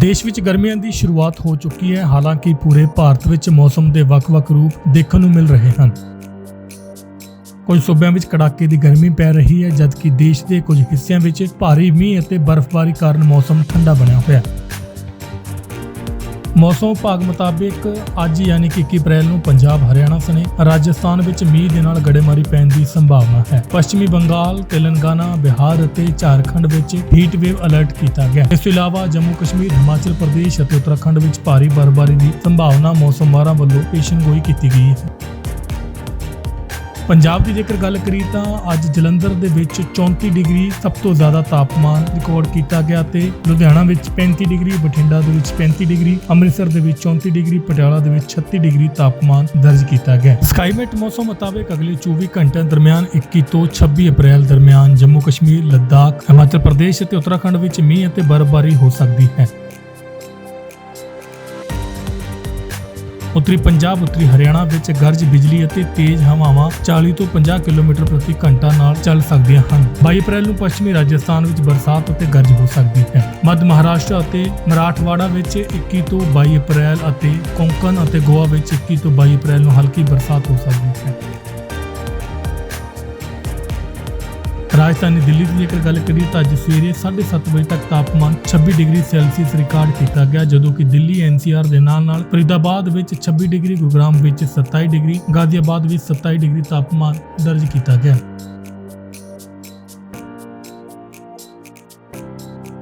ਦੇਸ਼ ਵਿੱਚ ਗਰਮੀਆਂ ਦੀ ਸ਼ੁਰੂਆਤ ਹੋ ਚੁੱਕੀ ਹੈ। ਹਾਲਾਂਕਿ ਪੂਰੇ ਭਾਰਤ ਵਿੱਚ ਮੌਸਮ ਦੇ ਵੱਖ-ਵੱਖ ਰੂਪ ਦੇਖਣ ਨੂੰ ਮਿਲ ਰਹੇ ਹਨ। ਕੁਝ ਸੂਬਿਆਂ ਵਿੱਚ ਕੜਾਕੇ ਦੀ ਗਰਮੀ ਪੈ ਰਹੀ ਹੈ, ਜਦਕਿ ਦੇਸ਼ ਦੇ ਕੁਝ ਹਿੱਸਿਆਂ ਵਿੱਚ ਭਾਰੀ ਮੀਂਹ ਅਤੇ ਬਰਫ਼ਬਾਰੀ ਕਾਰਨ ਮੌਸਮ ਠੰਡਾ ਬਣਿਆ ਹੋਇਆ ਹੈ। ਮੌਸਮ ਵਿਭਾਗ ਮੁਤਾਬਿਕ ਅੱਜ ਯਾਨੀ ਕਿ 21 ਅਪ੍ਰੈਲ ਨੂੰ ਪੰਜਾਬ, ਹਰਿਆਣਾ ਸਣੇ ਰਾਜਸਥਾਨ ਵਿੱਚ ਮੀਂਹ ਦੇ ਨਾਲ ਗੜੇਮਾਰੀ ਪੈਣ ਦੀ ਸੰਭਾਵਨਾ ਹੈ। ਪੱਛਮੀ ਬੰਗਾਲ, ਤੇਲੰਗਾਨਾ, ਬਿਹਾਰ ਅਤੇ ਝਾਰਖੰਡ ਵਿੱਚ ਹੀਟ ਵੇਵ ਅਲਰਟ ਕੀਤਾ ਗਿਆ। ਇਸ ਤੋਂ ਇਲਾਵਾ ਜੰਮੂ ਕਸ਼ਮੀਰ, ਹਿਮਾਚਲ ਪ੍ਰਦੇਸ਼ ਅਤੇ ਉੱਤਰਾਖੰਡ ਵਿੱਚ ਭਾਰੀ ਬਰਫ਼ਬਾਰੀ ਦੀ ਸੰਭਾਵਨਾ ਮੌਸਮ ਮਾਹਰਾਂ ਵੱਲੋਂ ਪੇਸ਼ਨਗੋਈ ਕੀਤੀ ਗਈ ਹੈ। ਪੰਜਾਬ ਦੀ ਜੇਕਰ ਗੱਲ ਕਰੀ ਤਾਂ ਅੱਜ ਜਲੰਧਰ ਦੇ ਵਿੱਚ 34 ਡਿਗਰੀ ਸਭ ਤੋਂ ਜ਼ਿਆਦਾ ਤਾਪਮਾਨ ਰਿਕਾਰਡ ਕੀਤਾ ਗਿਆ ਤੇ ਲੁਧਿਆਣਾ ਵਿੱਚ 35 ਡਿਗਰੀ, ਬਠਿੰਡਾ ਦੇ ਵਿੱਚ 35 ਡਿਗਰੀ, ਅੰਮ੍ਰਿਤਸਰ ਦੇ ਵਿੱਚ 34 ਡਿਗਰੀ, ਪਟਿਆਲਾ ਦੇ ਵਿੱਚ 36 ਡਿਗਰੀ ਤਾਪਮਾਨ ਦਰਜ ਕੀਤਾ ਗਿਆ ਸਕਾਈਮੈਟ ਮੌਸਮ ਮੁਤਾਬਕ ਅਗਲੇ 24 ਘੰਟਿਆਂ ਦਰਮਿਆਨ 21 ਤੋਂ 26 ਅਪ੍ਰੈਲ ਦਰਮਿਆਨ ਜੰਮੂ ਕਸ਼ਮੀਰ ਲੱਦਾਖ, ਹਿਮਾਚਲ ਪ੍ਰਦੇਸ਼ ਅਤੇ ਉੱਤਰਾਖੰਡ ਵਿੱਚ ਮੀਂਹ ਅਤੇ ਬਰਫ਼ਬਾਰੀ ਹੋ ਸਕਦੀ ਹੈ। ਉੱਤਰੀ ਪੰਜਾਬ, ਉੱਤਰੀ ਹਰਿਆਣਾ ਵਿੱਚ ਗਰਜ ਬਿਜਲੀ ਅਤੇ ਤੇਜ਼ ਹਵਾਵਾਂ 40 ਤੋਂ 50 ਕਿਲੋਮੀਟਰ ਪ੍ਰਤੀ ਘੰਟਾ ਨਾਲ ਚੱਲ ਸਕਦੀਆਂ ਹਨ। 22 ਅਪ੍ਰੈਲ ਨੂੰ ਪੱਛਮੀ ਰਾਜਸਥਾਨ ਵਿੱਚ ਬਰਸਾਤ ਅਤੇ ਗਰਜ ਹੋ ਸਕਦੀ ਹੈ। ਮੱਧ ਮਹਾਰਾਸ਼ਟਰ ਅਤੇ ਮਰਾਠਵਾੜਾ ਵਿੱਚ 21 ਤੋਂ 22 ਅਪ੍ਰੈਲ ਅਤੇ ਕੋਂਕਣ ਅਤੇ ਗੋਆ ਵਿੱਚ 21 ਤੋਂ 22 ਅਪ੍ਰੈਲ ਨੂੰ ਹਲਕੀ ਬਰਸਾਤ ਹੋ ਸਕਦੀ ਹੈ। ਰਾਜਧਾਨੀ ਦਿੱਲੀ ਦੀ ਜੇਕਰ ਗੱਲ ਕਰੀਏ ਤਾਂ ਅੱਜ ਸਵੇਰੇ 7:30 ਵਜੇ ਤੱਕ ਤਾਪਮਾਨ 26 ਡਿਗਰੀ ਸੈਲਸੀਅਸ ਰਿਕਾਰਡ ਕੀਤਾ ਗਿਆ, ਜਦੋਂ ਕਿ ਦਿੱਲੀ ਐਨਸੀਆਰ ਦੇ ਨਾਲ ਨਾਲ ਫਰੀਦਾਬਾਦ ਵਿੱਚ 26 ਡਿਗਰੀ, ਗੁਰਗ੍ਰਾਮ ਵਿੱਚ 27 ਡਿਗਰੀ, ਗਾਜ਼ੀਆਬਾਦ ਵਿੱਚ 27 ਡਿਗਰੀ ਤਾਪਮਾਨ ਦਰਜ ਕੀਤਾ ਗਿਆ।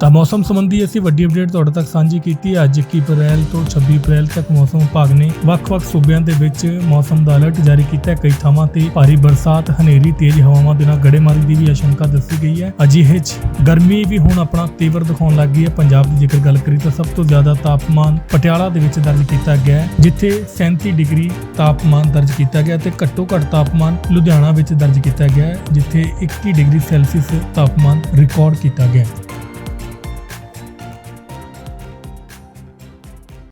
ਤਾਂ ਮੌਸਮ ਸੰਬੰਧੀ ਅਸੀਂ ਵੱਡੀ ਅਪਡੇਟ ਤੁਹਾਡੇ ਤੱਕ ਸਾਂਝੀ ਕੀਤੀ। ਹੈ। ਅੱਜ 21 ਅਪ੍ਰੈਲ ਤੋਂ 26 ਅਪ੍ਰੈਲ ਤੱਕ ਮੌਸਮ ਵਿਭਾਗ ਨੇ ਵੱਖ-ਵੱਖ ਸੂਬਿਆਂ ਦੇ ਵਿੱਚ ਮੌਸਮ ਦਾ ਅਲਰਟ ਜਾਰੀ ਕੀਤਾ ਹੈ। ਕਈ ਥਾਵਾਂ ਤੇ ਭਾਰੀ ਬਰਸਾਤ, ਹਨੇਰੀ, ਤੇਜ਼ ਹਵਾਵਾਂ ਦੇ ਨਾਲ ਗੜੇਮਾਰੀ ਦੀ ਵੀ ਆਸ਼ੰਕਾ ਦੱਸੀ ਗਈ ਹੈ। ਅਜਿਹੇ 'ਚ ਗਰਮੀ ਵੀ ਹੁਣ ਆਪਣਾ ਤੀਵਰ ਦਿਖਾਉਣ ਲੱਗ ਗਈ ਹੈ। ਪੰਜਾਬ ਦੀ ਜੇਕਰ ਗੱਲ ਕਰੀ ਤਾਂ ਸਭ ਤੋਂ ਜ਼ਿਆਦਾ ਤਾਪਮਾਨ ਪਟਿਆਲਾ ਦੇ ਵਿੱਚ ਦਰਜ ਕੀਤਾ ਗਿਆ ਹੈ, ਜਿੱਥੇ 37 ਡਿਗਰੀ ਤਾਪਮਾਨ ਦਰਜ ਕੀਤਾ ਗਿਆ ਤੇ ਘੱਟੋ ਘੱਟ ਤਾਪਮਾਨ ਲੁਧਿਆਣਾ ਵਿੱਚ ਦਰਜ ਕੀਤਾ ਗਿਆ ਹੈ, ਜਿੱਥੇ 21 ਡਿਗਰੀ ਸੈਲਸੀਅਸ ਤਾਪਮਾਨ ਰਿਕਾਰਡ ਕੀਤਾ ਗਿਆ